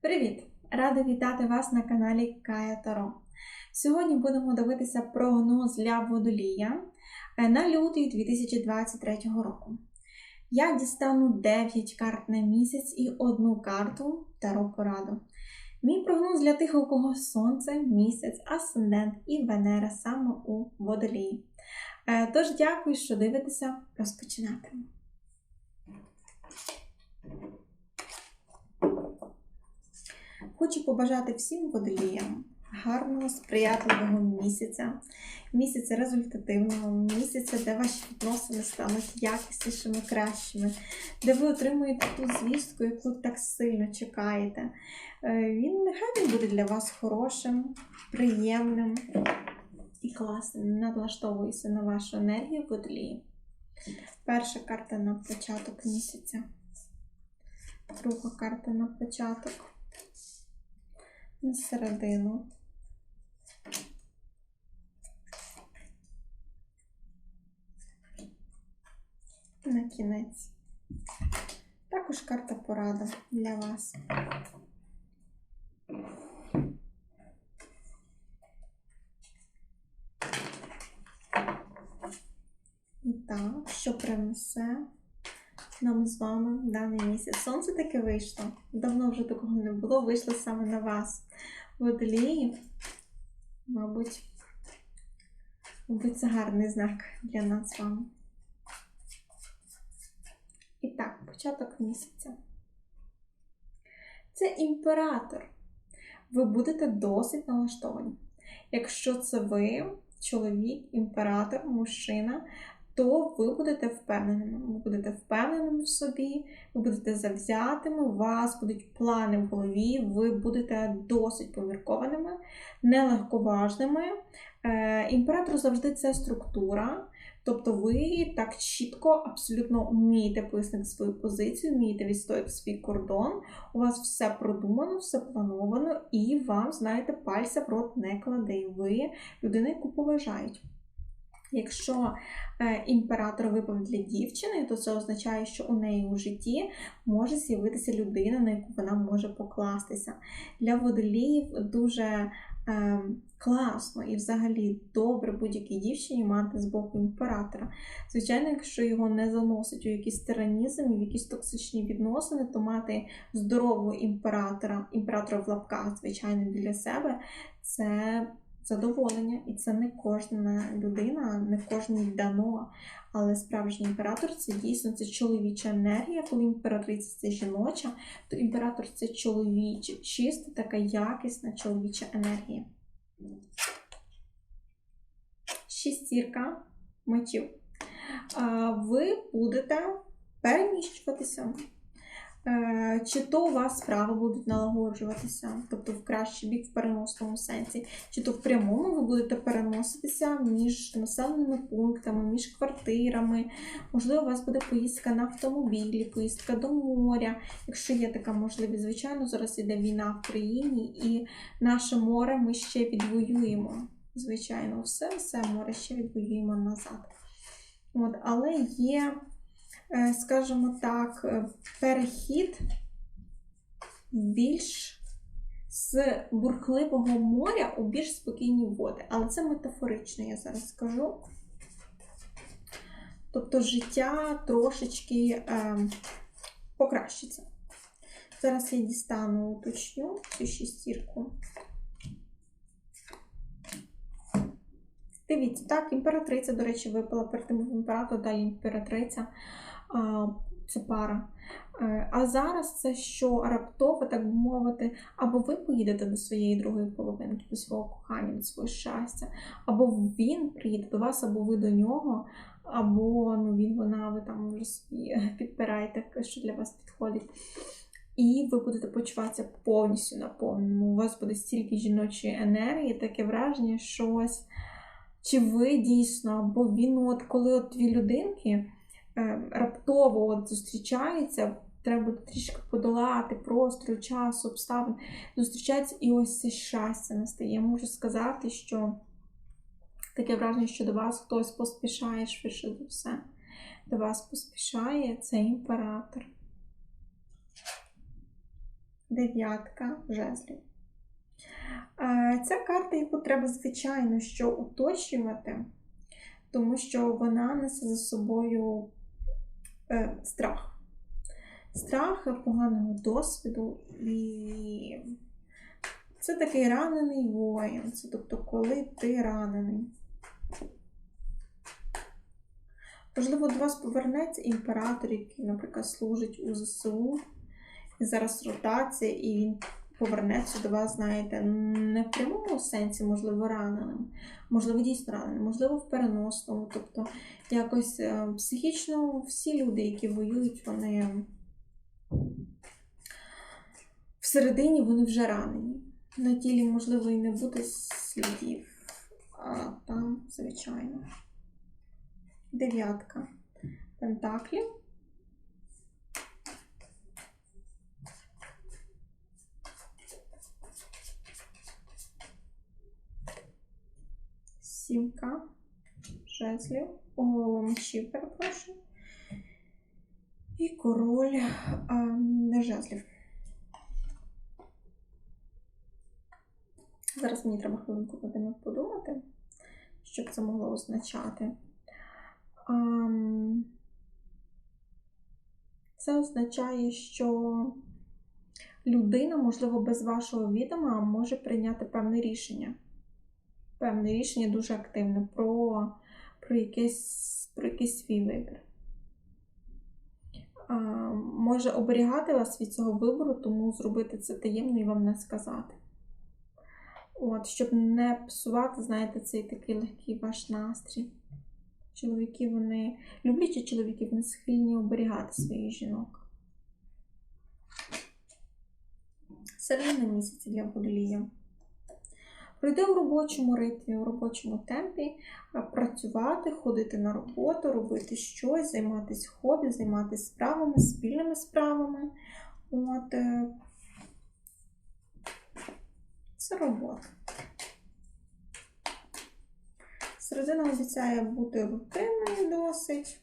Привіт! Рада вітати вас на каналі Кая Таро. Сьогодні будемо дивитися прогноз для водолія е, на лютий 2023 року. Я дістану 9 карт на місяць і одну карту Таро пораду. Мій прогноз для тих, у кого сонце, місяць, асцендент і Венера саме у водолії. Е, Тож дякую, що дивитеся. Розпочинатимемо. Хочу побажати всім водоліям гарного, сприятливого місяця, місяця результативного, місяця, де ваші відносини стануть якіснішими, кращими, де ви отримуєте ту звістку, яку так сильно чекаєте. Е, Він нехай він буде для вас хорошим, приємним і класним. Надлаштовуйся на вашу енергію водолії. Перша карта на початок місяця. Друга карта на початок на середину. На кінець. Також карта порада для вас. І так, що принесе нам з вами даний місяць. Сонце таке вийшло. Давно вже такого не було, вийшло саме на вас. Водолії, мабуть, мабуть, це гарний знак для нас з вами. І так, початок місяця. Це імператор. Ви будете досить налаштовані. Якщо це ви, чоловік, імператор, мужчина, то ви будете впевненими. Ви будете впевненими в собі, ви будете завзятими, у вас будуть плани в голові, ви будете досить поміркованими, нелегковажними. Е, імператор завжди це структура. Тобто ви так чітко, абсолютно вмієте пояснити свою позицію, вмієте відстояти свій кордон, у вас все продумано, все плановано, і вам, знаєте, пальця в рот не кладе. Ви людина, яку поважають. Якщо е, імператор випав для дівчини, то це означає, що у неї у житті може з'явитися людина, на яку вона може покластися. Для водоліїв дуже е, класно і взагалі добре будь-якій дівчині мати з боку імператора. Звичайно, якщо його не заносить у якийсь тиранізм, в якісь токсичні відносини, то мати здорового імператора, імператора в лапках, звичайно, для себе це задоволення, і це не кожна людина, не кожній дано. Але справжній імператор це дійсно це чоловіча енергія. Коли імператриця це жіноча, то імператор це чоловіча, чиста, така якісна чоловіча енергія. Шістірка мечів. Ви будете переміщуватися. Е, Чи то у вас справи будуть налагоджуватися, тобто в кращий бік в переносному сенсі, чи то в прямому ви будете переноситися між населеними пунктами, між квартирами. Можливо, у вас буде поїздка на автомобілі, поїздка до моря, якщо є така можливість. Звичайно, зараз іде війна в країні, і наше море ми ще відвоюємо. Звичайно, все, все море ще відвоюємо назад. От, але є скажімо так, е, перехід більш з бурхливого моря у більш спокійні води. Але це метафорично, я зараз скажу. Тобто життя трошечки е, покращиться. Зараз я дістану, уточню цю шістірку. Дивіться, так, імператриця, до речі, випала перед тим імператор, далі імператриця. Це пара. Е, А зараз це що раптово, так би мовити, або ви поїдете до своєї другої половинки, до свого кохання, до свого щастя, або він приїде до вас, або ви до нього, або ну, він, вона, ви там вже собі підбираєте, що для вас підходить. І ви будете почуватися повністю наповненим. У вас буде стільки жіночої енергії, таке враження, що ось. Чи ви дійсно, або він, ну, от коли от дві людинки раптово от зустрічаються, треба трішки подолати простору, часу, обставин, зустрічаються, і ось це щастя настає. Я можу сказати, що таке враження, що до вас хтось поспішає швидше за все. До вас поспішає цей імператор. дев'ятка жезлів. Е, Ця карта, яку треба, звичайно, що уточнювати, тому що вона несе за собою е, страх. Страх поганого досвіду і це такий ранений воїн. Це тобто, коли ти ранений. Можливо, до вас повернеться імператор, який, наприклад, служить у ЗСУ. І зараз ротація, і він повернеться до вас, знаєте, не в прямому сенсі, можливо, раненим, можливо, дійсно раненим, можливо, в переносному. Тобто, якось е, психічно всі люди, які воюють, вони всередині вони вже ранені. На тілі, можливо, і не буде слідів, а там, звичайно. Дев'ятка пентаклів. Сімка жезлів, о, мечів, перепрошую. І король а, не жезлів. Зараз мені треба хвилинку будемо подумати, що б це могло означати. Ам, Це означає, що людина, можливо, без вашого відома може прийняти певне рішення. Певне рішення дуже активне про, про, якийсь, про якийсь свій вибір. А, Може оберігати вас від цього вибору, тому зробити це таємно і вам не сказати. От, щоб не псувати, знаєте, цей такий легкий ваш настрій. Чоловіки, вони, люблячі чоловіки, вони схильні оберігати своїх жінок. Середина місяця для водолія. Пройде у робочому ритмі, у робочому темпі, працювати, ходити на роботу, робити щось, займатися хобі, займатися справами, спільними справами. От, е, це робота. Середина обіцяє бути рутинною досить,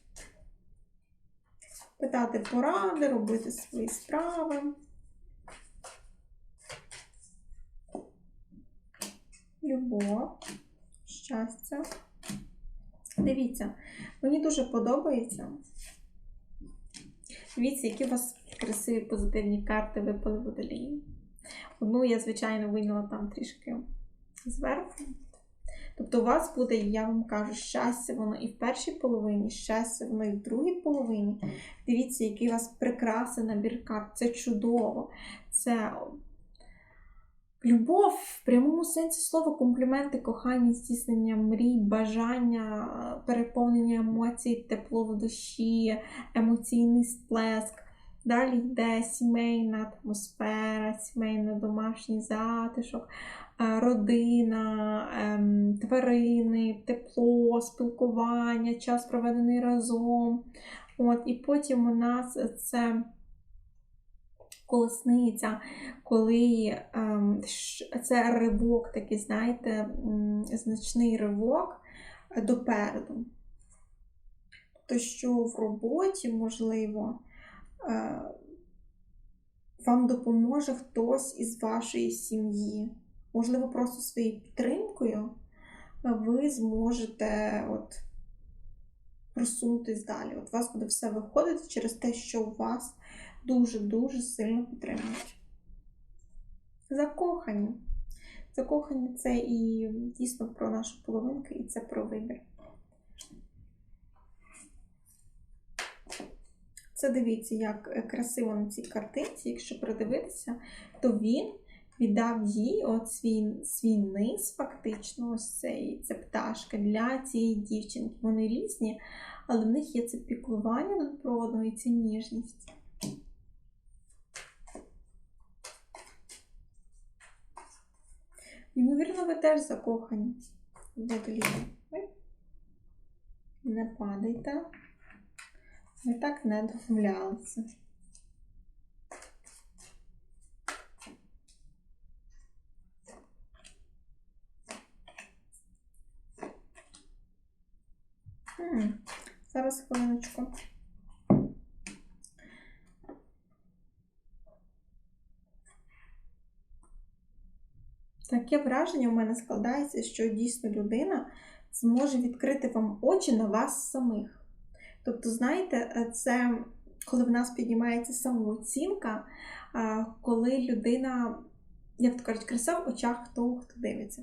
питати поради, робити свої справи. Любов, щастя. Дивіться, мені дуже подобається. Дивіться, які у вас красиві позитивні карти випали водолії. Одну я, звичайно, вийняла там трішки зверху. Тобто, у вас буде, я вам кажу, щастя, воно і в першій половині, щастя, воно і в другій половині. Дивіться, який у вас прекрасний набір карт. Це чудово. Це любов в прямому сенсі слова, компліменти, кохання, здійснення мрій, бажання, переповнення емоцій, тепло в душі, емоційний сплеск. Далі йде сімейна атмосфера, сімейний домашній затишок, родина, ем, тварини, тепло, спілкування, час проведений разом. От, І потім у нас це колесниця, коли ем, це ривок, такий, знаєте, значний ривок допереду. Тобто, що в роботі, можливо, е, вам допоможе хтось із вашої сім'ї. Можливо, просто своєю підтримкою ви зможете от, просунутись далі. От у вас буде все виходити через те, що у вас дуже-дуже сильно підтримують. Закохані. Закохані це і дійсно про нашу половинку, і це про вибір. Це дивіться, як красиво на цій картинці. Якщо придивитися, то він віддав їй от свій свій низ, фактично, ось цей, це пташка для цієї дівчинки. Вони різні, але в них є це піклування над проводом і ця ніжність. Ймовірно, ви теж закохані в водолії. Не падайте. Ми так не домовлялися. Зараз хвилиночку. Таке враження у мене складається, що дійсно людина зможе відкрити вам очі на вас самих. Тобто, знаєте, е, це коли в нас піднімається самооцінка, коли людина як то кажуть, краса в очах того, хто дивиться.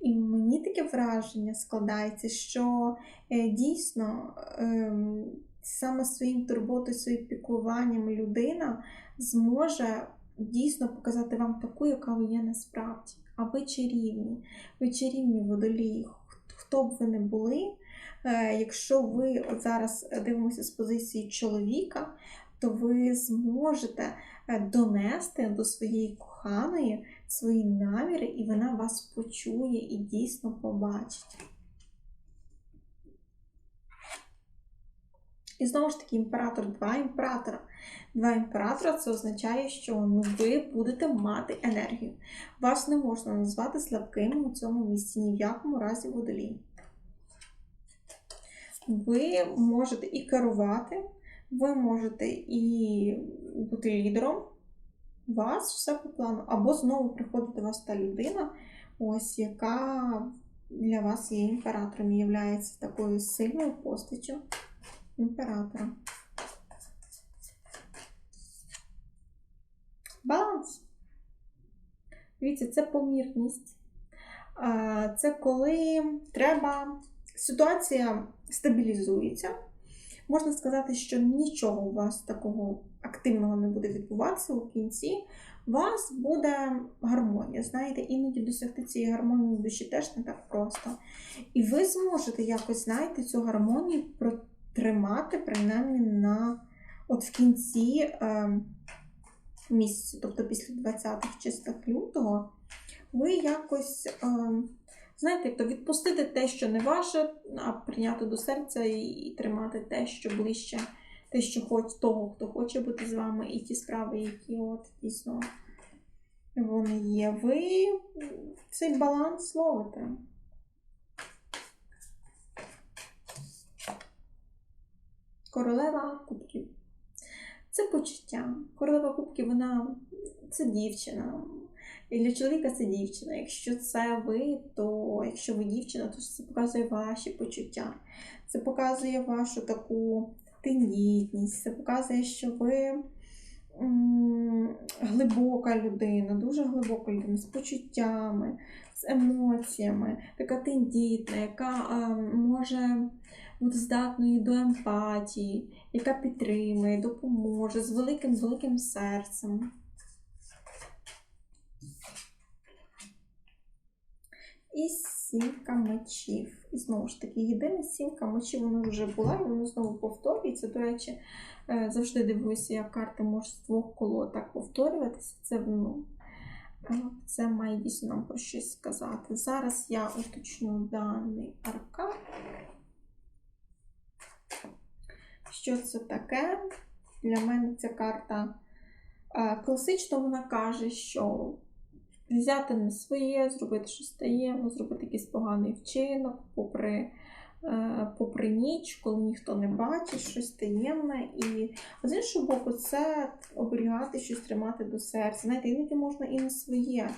І мені таке враження складається, що е, дійсно ем, саме своїм турботою, своїм піклуванням людина зможе дійсно показати вам таку, яка ви є насправді. А ви чарівні, ви чарівні водолії, хто б ви не були. Е, Якщо ви от зараз дивимося з позиції чоловіка, то ви зможете донести до своєї коханої свої наміри, і вона вас почує і дійсно побачить. І знову ж таки, імператор, два імператора. Два імператора це означає, що ну, ви будете мати енергію. Вас не можна назвати слабким у цьому місці, ні в якому разі водолій. Ви можете і керувати, ви можете і бути лідером. У вас все по плану. Або знову приходить до вас та людина, ось яка для вас є імператором і є такою сильною постаттю імператора. Баланс. Дивіться, це помірність. Це коли треба. Ситуація стабілізується. Можна сказати, що нічого у вас такого активного не буде відбуватися у кінці. У вас буде гармонія. Знаєте, іноді досягти цієї гармонії в душі теж не так просто. І ви зможете якось, знаєте, цю гармонію протримати, принаймні, на от в кінці е, місяця, тобто після 20-х числах лютого, ви якось. Е, Знаєте, то відпустити те, що не ваше, а прийняти до серця і, тримати те, що ближче, те, що хоч того, хто хоче бути з вами, і ті справи, які от дійсно вони є. Ви цей баланс ловите. Королева кубків. Це почуття. Королева кубків, вона це дівчина. І для чоловіка це дівчина. Якщо це ви, то якщо ви дівчина, то це показує ваші почуття. Це показує вашу таку тендітність, це показує, що ви глибока людина, дуже глибока людина, з почуттями, з емоціями, така тендітна, яка а, може бути здатною до емпатії, яка підтримує, допоможе з великим великим серцем. І сімка мечів. І знову ж таки, єдина сімка мечів вона вже була, і вона знову повторюється. До речі, е, завжди дивуюся, як карти можуть з двох колод так повторюватися. Це ну, це має дійсно нам про щось сказати. Зараз я уточню даний аркан. Що це таке? Для мене ця карта е, класично вона каже, що взяти не своє, зробити щось таємно, зробити якийсь поганий вчинок, попри е, попри ніч, коли ніхто не бачить, щось таємне. І з іншого боку, це оберігати щось тримати до серця. Знаєте, іноді можна і не своє.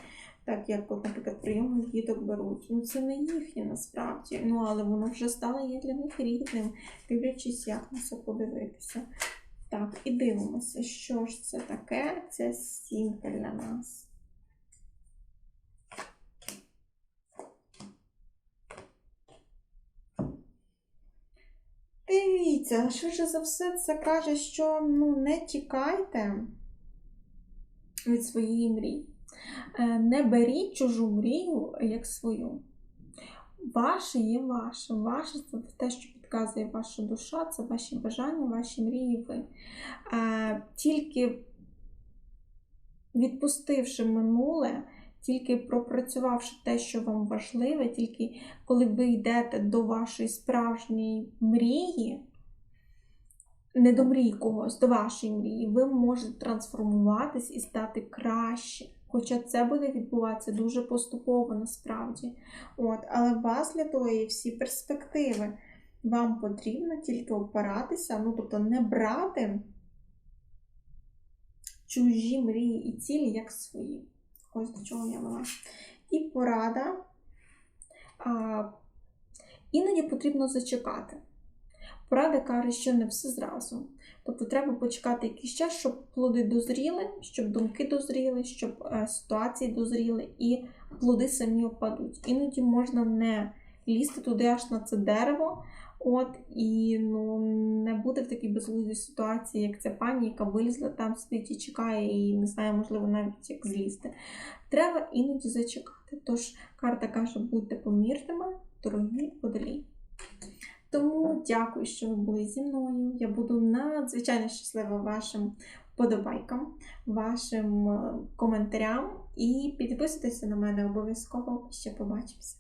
Так, як, наприклад, прийомних діток беруть. Ну, це не їхнє насправді. Ну, але воно вже стало є для них рідним, дивлячись, як на це подивитися. Так, і дивимося, що ж це таке, це сімка для нас. Дивіться, швидше за все, це каже, що ну, не тікайте від своєї мрії. Е, не беріть чужу мрію як свою. Ваше є ваше. Ваше це те, що підказує ваша душа, це ваші бажання, ваші мрії ви. Е, тільки відпустивши минуле, тільки пропрацювавши те, що вам важливе, тільки коли ви йдете до вашої справжньої мрії, не до мрії когось, до вашої мрії, ви можете трансформуватись і стати краще. Хоча це буде відбуватися дуже поступово насправді. От, Але вас для того є всі перспективи. Вам потрібно тільки опиратися, ну тобто не брати чужі мрії і цілі як свої. Ось до чого я вела. І порада. А, іноді потрібно зачекати. Порада каже, що не все зразу. Тобто треба почекати якийсь час, щоб плоди дозріли, щоб думки дозріли, щоб е, ситуації дозріли і плоди самі опадуть. Іноді можна не лізти туди аж на це дерево, от і ну не бути в такій безглуздій ситуації, як ця пані, яка вилізла там, сидить і чекає, і не знає, можливо, навіть як злізти. Треба іноді зачекати. Тож карта каже, будьте помірними, дорогі водолії. Тому дякую, що ви були зі мною. Я буду надзвичайно щаслива вашим подобайкам, вашим е, коментарям і підписуйтеся на мене обов'язково. Ще побачимося.